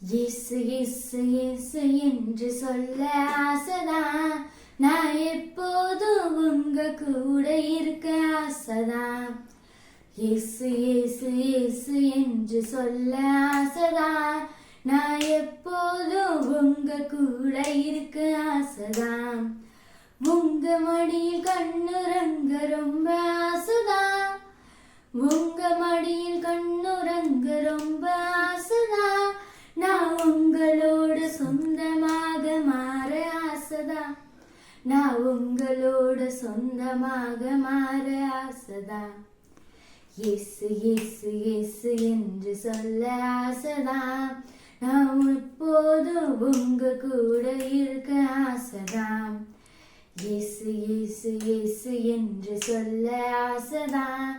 இசு இசு இசு என்று சொல்ல ஆசைதான் நான் எப்போதும் உங்க கூட இருக்க ஆசைதான் இசு இசு இசு என்று சொல்ல ஆசைதான் நான் எப்போதும் உங்க கூட இருக்க ஆசைதான் உங்க மடியில் கண்ணுறங்க ரொம்ப ஆசைதான் நான் உங்களோட சொந்தமாக மாற ஆசைதான். எஸ் இயேசு இயேசு என்று சொல்ல ஆசைதான். நான் எப்போதும் உங்க கூட இருக்க ஆசைதான். எஸ் எஸ் இயேசு என்று சொல்ல ஆசைதான்.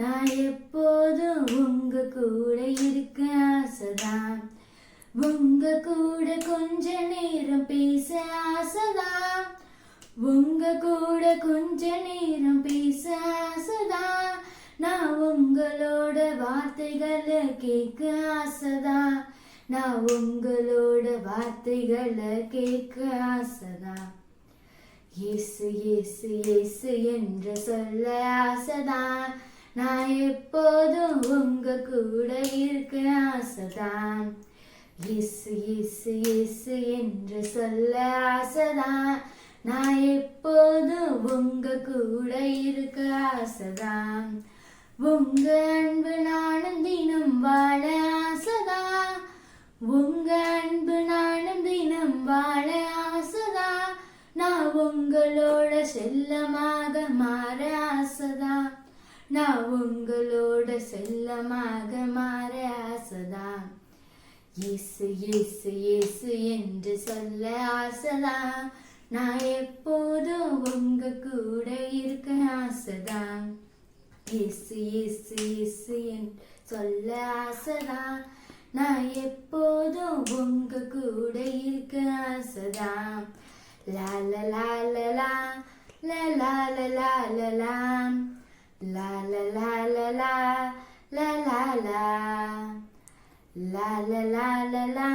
நான் எப்போதும் உங்க கூட இருக்க ஆசைதான். உங்க கூட கொஞ்ச நேரம் பேச ஆசைதான். உங்க கூட கொஞ்ச நேரம் பேச ஆசைதான் நான் உங்களோட வார்த்தைகளை கேட்க ஆசதா. நான் உங்களோட வார்த்தைகளை கேட்க ஆசதா. இயேசு இயேசு இயேசு என்று சொல்ல ஆசதா. நான் எப்போதும் உங்க கூட இருக்க ஆசைதான் இயேசு இயேசு இயேசு என்று சொல்ல ஆசைதான் நான் எப்போதும் உங்க கூட இருக்க ஆசைதான். உங்க அன்பு நானும் தினம் வாழ ஆசைதான். உங்க அன்பு நானும் தினம் வாழ ஆசைதான். நான் உங்களோட செல்லமாக மாற ஆசைதான். நான் உங்களோட செல்லமாக மாற ஆசைதான். இசு இசு இசு என்று சொல்ல ஆசைதான். நான் எப்போதும் உங்க கூட இருக்க ஆசைதான் இசு இசு இசு என் சொல்ல ஆசைதான் நான் எப்போதும் உங்க கூட இருக்க ஆசைதான் லால லாலலா லலாலலாலலா லாலலாலலா லலாலா லாலலாலலா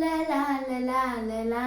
லலாலலாலலா